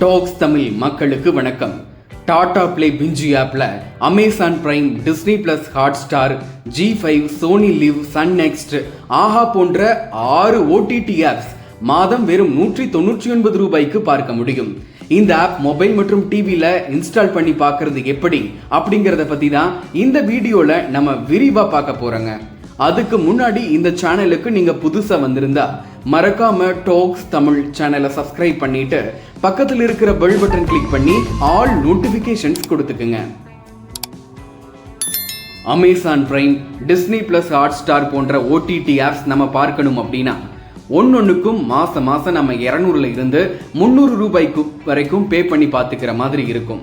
Tax Tamil மக்களுக்கு வணக்கம். Tata play பிஞ்சி ஆப்பில் Amazon Prime Disney plus Hotstar Zee five Sony LIV Sun next Aha போன்ற ஆறு ஓடிடி ஆப்ஸ் மாதம் வெறும் நூற்றி தொண்ணூற்றி ஒன்பது ரூபாய்க்கு பார்க்க முடியும். இந்த ஆப் மொபைல் மற்றும் டிவியில் இன்ஸ்டால் பண்ணி பார்க்கறது எப்படி அப்படிங்கிறத பற்றி தான் இந்த வீடியோவில் நம்ம விரிவாக பார்க்க போகிறோங்க அதுக்கு முன்னாடி இந்த சேனலுக்கு நீங்கள் புதுசாக வந்திருந்தா மறக்காம டாக்ஸ் தமிழ் சேனலை சப்ஸ்கிரைப் பண்ணிட்டு பக்கத்தில் இருக்கிற பெல் பட்டன் கிளிக் பண்ணி all notifications கொடுத்துக்குங்க. Amazon Prime Disney plus Hotstar போன்ற ஓடிடி ஆப்ஸ் நம்ம பார்க்கணும் அப்படின்னா ஒன்னொன்றுக்கும் மாதம் மாதம் நம்ம இரநூறுல இருந்து முந்நூறு ரூபாய்க்கு வரைக்கும் பே பண்ணி பார்த்துக்கிற மாதிரி இருக்கும்.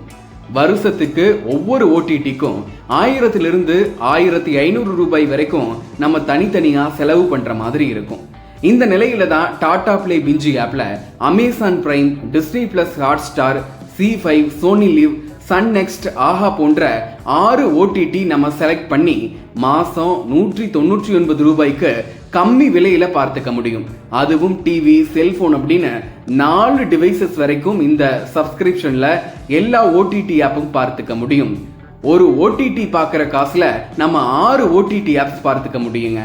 வருஷத்துக்கு ஒவ்வொரு ஓடிடிக்கும் ஆயிரத்திலிருந்து ஆயிரத்தி ஐநூறு ரூபாய் வரைக்கும் நம்ம தனித்தனியாக செலவு பண்ணுற மாதிரி இருக்கும். இந்த நிலையில தான் டாடா பிளே பிஞ்சி ஆப்ல Amazon Prime Disney plus Hotstar Zee five Sony LIV Sun next Aha போன்ற ஆறு ஓடிடி நம்ம செலக்ட் பண்ணி மாசம் நூற்றி தொண்ணூற்றி ஒன்பது ரூபாய்க்கு கம்மி விலையில பார்த்துக்க முடியும். அதுவும் டிவி செல்போன் அப்படின்னு நாலு டிவைசஸ் வரைக்கும் இந்த சப்ஸ்கிரிப்ஷன்ல எல்லா ஓடிடி ஆப்பும் பார்த்துக்க முடியும். ஒரு ஓடிடி பார்க்குற காசுல நம்ம ஆறு ஓடிடி ஆப்ஸ் பார்த்துக்க முடியுங்க.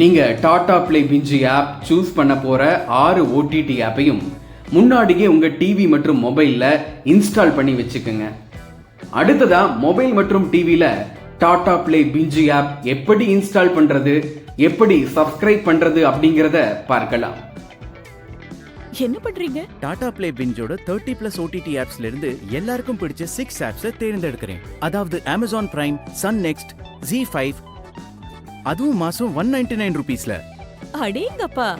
நீங்க Tata Play Binge app choose பண்ண போற ஆறு ஓடிடி ஆப்பையும் முன்னாடியே உங்க டிவி மற்றும் மொபைல்ல இன்ஸ்டால் பண்ணி வச்சுக்கோங்க. அடுத்ததா மொபைல் மற்றும் டிவில டாடா பிளே பிஞ்சி ஆப் எப்படி இன்ஸ்டால் பண்றது எப்படி சப்ஸ்கிரைப் பண்றது அப்படிங்கறத பார்க்கலாம். என்ன பண்றீங்க? டாடா பிளே பிஞ்சோட தேர்ட்டி பிளஸ் ஓடிடி ஆப்ஸ்ல இருந்து எல்லாருக்கும் பிடிச்ச சிக்ஸ் ஆப்ஸை தேர்ந்தெடுக்கிறேன். அதாவது Amazon Prime Sun next Zee five அதுவும் மாசம் ஒன் நைன்டி நைன் ருபீஸ்ல அடேங்கப்பா.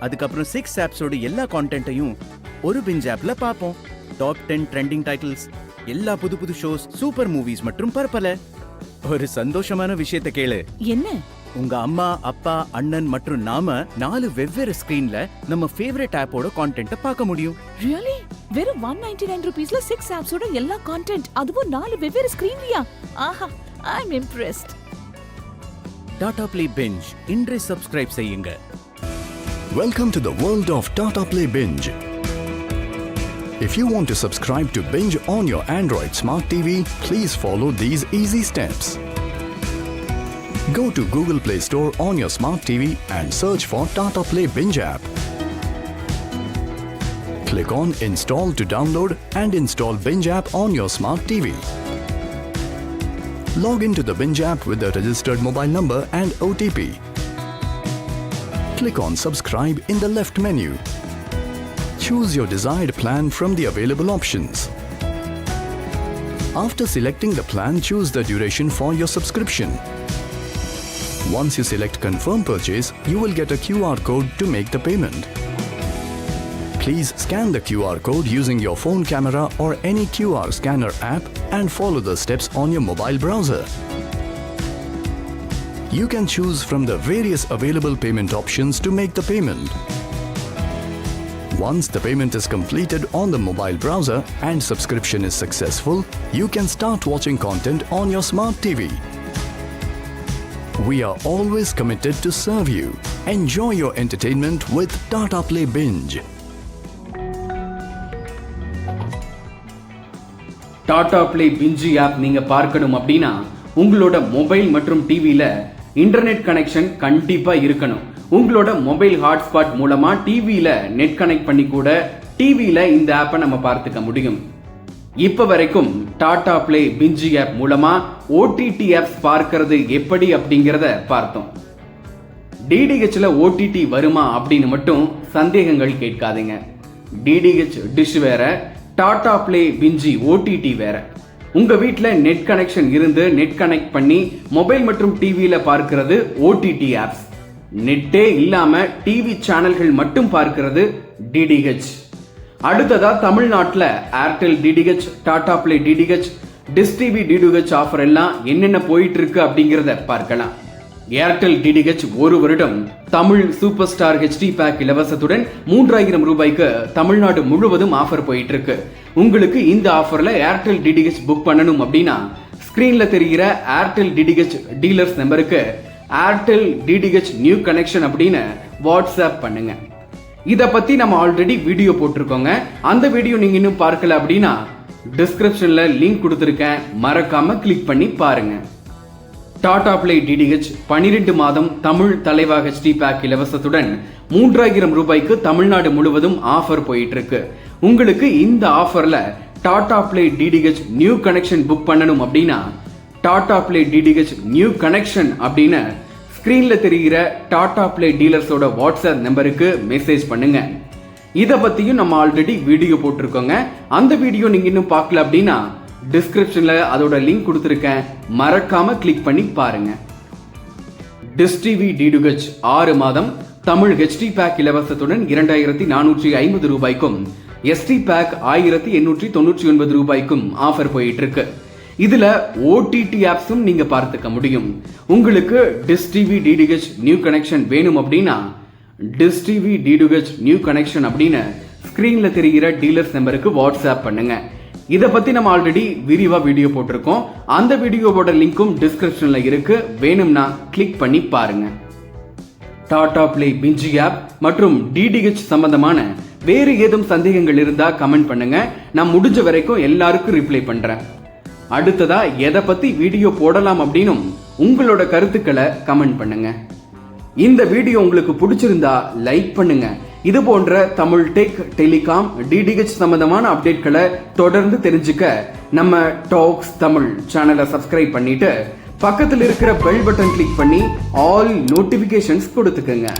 அதுக்கப்புறம் சிக்ஸ் ஆப்ஸோட எல்லா கான்டென்ட்டையும் ஒரு பிஞ்ச் ஆப்ல பார்ப்போம். டாப் டென் ட்ரெண்டிங் டைட்டில்ஸ் எல்லா புது புது ஷோஸ் சூப்பர் மூவிஸ் மற்றும் பரப்பல ஒரு சந்தோஷமான விஷயத்தை கேளு. என்ன? உங்க அம்மா அப்பா அண்ணன் மற்றும் நாம நாலு வெவ்வேறு ஸ்கிரீன்ல நம்ம ஃபேவரட் ஆப்போட கான்டென்ட்டை பார்க்க முடியும். ரியலி வெறும் ஒன் நைன்டி நைன் ருபீஸ்ல சிக்ஸ் ஆப்ஸோட எல்லா கான்டென்ட் அதுவும் நாலு வெவ்வேறு ஸ்கிரீன்லயா ஆஹா. I am impressed Tata play binge இன்றே சப்ஸ்கிரைப் செய்யுங்க Welcome to the world of Tata Play Binge. If you want to subscribe to Binge on your Android Smart TV, please follow these easy steps. Go to Google Play Store on your Smart TV and search for Tata Play Binge app. Click on Install to download and install Binge app on your Smart TV. Log into the Binge app with the registered mobile number and OTP. Click on Subscribe in the left menu. Choose your desired plan from the available options. After selecting the plan, choose the duration for your subscription. Once you select Confirm Purchase, you will get a QR code to make the payment. Please scan the QR code using your phone camera or any QR scanner app and follow the steps on your mobile browser. You can choose from the various available payment options to make the payment. Once the payment is completed on the mobile browser and subscription is successful, you can start watching content on your smart TV. We are always committed to serve you. Enjoy your entertainment with Tata Play Binge. Tata Play Binge app நீங்கள் பார்க்கணும் அப்படின்னா உங்களோட mobile மற்றும் டிவியில் internet connection கண்டிப்பாக இருக்கணும். உங்களோட mobile hotspot மூலமாக டிவியில் நெட் கனெக்ட் பண்ணி கூட டிவியில் இந்த ஆப்பை நம்ம பார்த்துக்க முடியும். இப்போ வரைக்கும் டாடா பிளே பிஞ்சு ஆப் மூலமாக ஓடிடி ஆப்ஸ் பார்க்கறது எப்படி அப்படிங்கிறத பார்த்தோம். டிடிஹெச்ல ஓடிடி வருமா அப்படின்னு மட்டும் சந்தேகங்கள் கேட்காதீங்க. டிடிஹெச் டிஷ் வேற டாடா பிளே விஞ்சி ஓடிடி வேற. உங்க வீட்டில் நெட் கனெக்ஷன் இருந்து நெட் கனெக்ட் பண்ணி மொபைல் மற்றும் டிவியில பார்க்கிறது ஓடிடி ஆப்ஸ். நெட்டே இல்லாம டிவி சேனல்கள் மட்டும் பார்க்கிறது டிடிஹெச் அடுத்ததா தமிழ்நாட்டில் Airtel DTH Tata Play DTH Dish TV DTH offer எல்லாம் என்னென்ன போயிட்டு இருக்கு அப்படிங்கிறத பார்க்கலாம். ஏர்டெல் டிடிஹெச் ஒரு வருடம் Tamil super star HD pack இலவசத்துடன் மூன்றாயிரம் ரூபாய்க்கு தமிழ்நாடு முழுவதும் ஆஃபர் போயிட்டு இருக்கு உங்களுக்கு இந்த ஆஃபர்ல ஏர்டெல் டிடிஹெச் புக் பண்ணணும் அப்படின்னா ஸ்கிரீன்ல தெரிகிற ஏர்டெல் டிடிஹெச் டீலர்ஸ் நம்பருக்கு ஏர்டெல் டிடிஹெச் நியூ கனெக்ஷன் அப்படின்னு வாட்ஸ்அப் பண்ணுங்க. இதை பத்தி நம்ம ஆல்ரெடி வீடியோ போட்டிருக்கோங்க. அந்த வீடியோ நீங்க இன்னும் பார்க்கல அப்படின்னா டிஸ்கிரிப்ஷன்ல லிங்க் கொடுத்துருக்கேன். மறக்காம கிளிக் பண்ணி பாருங்க. டாடா பிளே டிடிஹெச் பனிரெண்டு மாதம் தமிழ் தலைவா ஹெச்டி பேக் இலவசத்துடன் மூன்றாயிரம் ரூபாய்க்கு தமிழ்நாடு முழுவதும் ஆஃபர் போயிட்டு இருக்கு உங்களுக்கு இந்த ஆஃபர்ல Tata Play DTH new connection book பண்ணணும் அப்படின்னா Tata Play DTH new connection அப்படின்னு ஸ்கிரீன்ல தெரிகிற டாடா பிளே டீலர்ஸோட வாட்ஸ்அப் நம்பருக்கு மெசேஜ் பண்ணுங்க. இதை பத்தியும் நம்ம ஆல்ரெடி வீடியோ போட்டிருக்கோங்க. அந்த வீடியோ நீங்க இன்னும் பார்க்கல அப்படின்னா டிஸ்கிரிப்ஷனில் அதோட லிங்க் கொடுத்துருக்கேன். மறக்காமல் கிளிக் பண்ணி பாருங்க. டிஸ்டிவி டிடுகச் ஆறு மாதம் தமிழ் ஹெச்டி பேக் இலவசத்துடன் இரண்டாயிரத்தி நானூற்றி ஐம்பது ரூபாய்க்கும் எஸ்டி பேக் ஆயிரத்தி எண்ணூற்றி தொண்ணூற்றி ஒன்பது ரூபாய்க்கும் ஆஃபர் போயிட்டு இருக்கு இதுல ஓடிடி ஆப்ஸும் நீங்க பார்த்துக்க முடியும். உங்களுக்கு Dish TV DTH new connection வேணும் அப்படின்னா Dish TV DTH new connection அப்படின்னு ஸ்கிரீன்ல தெரிகிற டீலர்ஸ் நம்பருக்கு வாட்ஸ்அப் பண்ணுங்க. இதை பற்றி நம்ம ஆல்ரெடி விரிவாக வீடியோ போட்டிருக்கோம். அந்த வீடியோவோட லிங்க்கும் டிஸ்கிரிப்ஷனில் இருக்குது வேணும்னா கிளிக் பண்ணி பாருங்கள் டாடா பிளே பிஞ்சி ஆப் மற்றும் டிடிஹெச் சம்பந்தமான வேறு ஏதும் சந்தேகங்கள் இருந்தால் கமெண்ட் பண்ணுங்க. நான் முடிஞ்ச வரைக்கும் எல்லாருக்கும் ரிப்ளை பண்ணுறேன் அடுத்ததா எதை பற்றி வீடியோ போடலாம் அப்படின்னும் உங்களோட கருத்துக்களை கமெண்ட் பண்ணுங்க. இந்த வீடியோ உங்களுக்கு பிடிச்சிருந்தா லைக் பண்ணுங்க. இது போன்ற தமிழ் டெக் டெலிகாம் டிடிஹெச் சம்பந்தமான அப்டேட்களை தொடர்ந்து தெரிஞ்சுக்க நம்ம டாக்ஸ் தமிழ் சேனலை சப்ஸ்கிரைப் பண்ணிட்டு பக்கத்தில் இருக்கிற பெல் பட்டன் கிளிக் பண்ணி ஆல் நோட்டிபிகேஷன்ஸ் கொடுத்துக்கோங்க.